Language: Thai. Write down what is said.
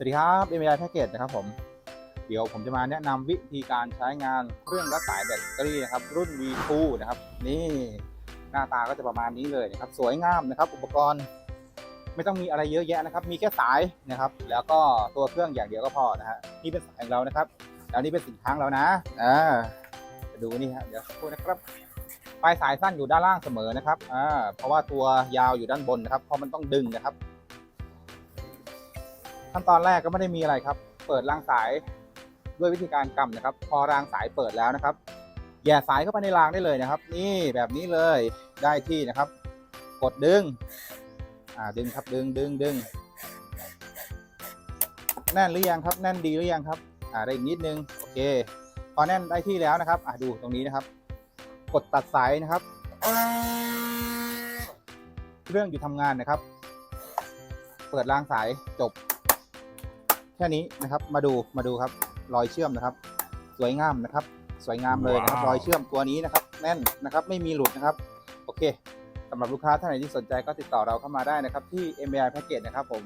สวัสดีครับ m อ i Package นะครับผม เดี๋ยวผมจะมาแนะนำวิธีการใช้งานเครื่องรัดสายแบตเตอรี่นะครับ รุ่น V2 นะครับ นี่หน้าตาก็จะประมาณนี้เลยนะครับ สวยงามนะครับ อุปกรณ์ไม่ต้องมีอะไรเยอะแยะนะครับ มีแค่สายนะครับ แล้วก็ตัวเครื่องอย่างเดียวก็พอนะฮะนี่เป็นสายของเรานะครับ แล้วนี่เป็นสินค้าของเรานะอ่าจะดูนี่ฮะเดี๋ยวสักครู่นะครับปลายสายสั้นอยู่ด้านล่างเสมอนะครับอ่าเพราะว่าตัวยาวอยู่ด้านบนนะครับเพราะมันต้องดึงนะครับ ขั้นตอนแรกก็ไม่ได้มีอะไรครับ เปิดรางสายด้วยวิธีการกำนะครับ พอรางสายเปิดแล้วนะครับแย่สายเข้าไปในรางได้เลยนะครับ นี่แบบนี้เลยได้ที่นะครับ กดดึงอ่าดึงครับดึงดึงดึงแน่นหรือยังครับ แน่นดีหรือยังครับอ่าได้อีกนิดนึงโอเค พอแน่นได้ที่แล้วนะครับอ่าดูตรงนี้นะครับ กดตัดสายนะครับเครื่องอยู่ทำงานนะครับ เปิดรางสายจบ ค่นี้นะครับมาดูมาดูครับรอยเชื่อมนะครับ สวยงามนะครับ สวยงามเลยนะครับว้าวรอยเชื่อมตัวนี้นะครับ แน่นนะครับ ไม่มีหลุดนะครับ โอเคสำหรับลูกค้าท่านไหนที่สนใจก็ติดต่อเราเข้ามาได้นะครับ ที่ MBI Package นะครับผม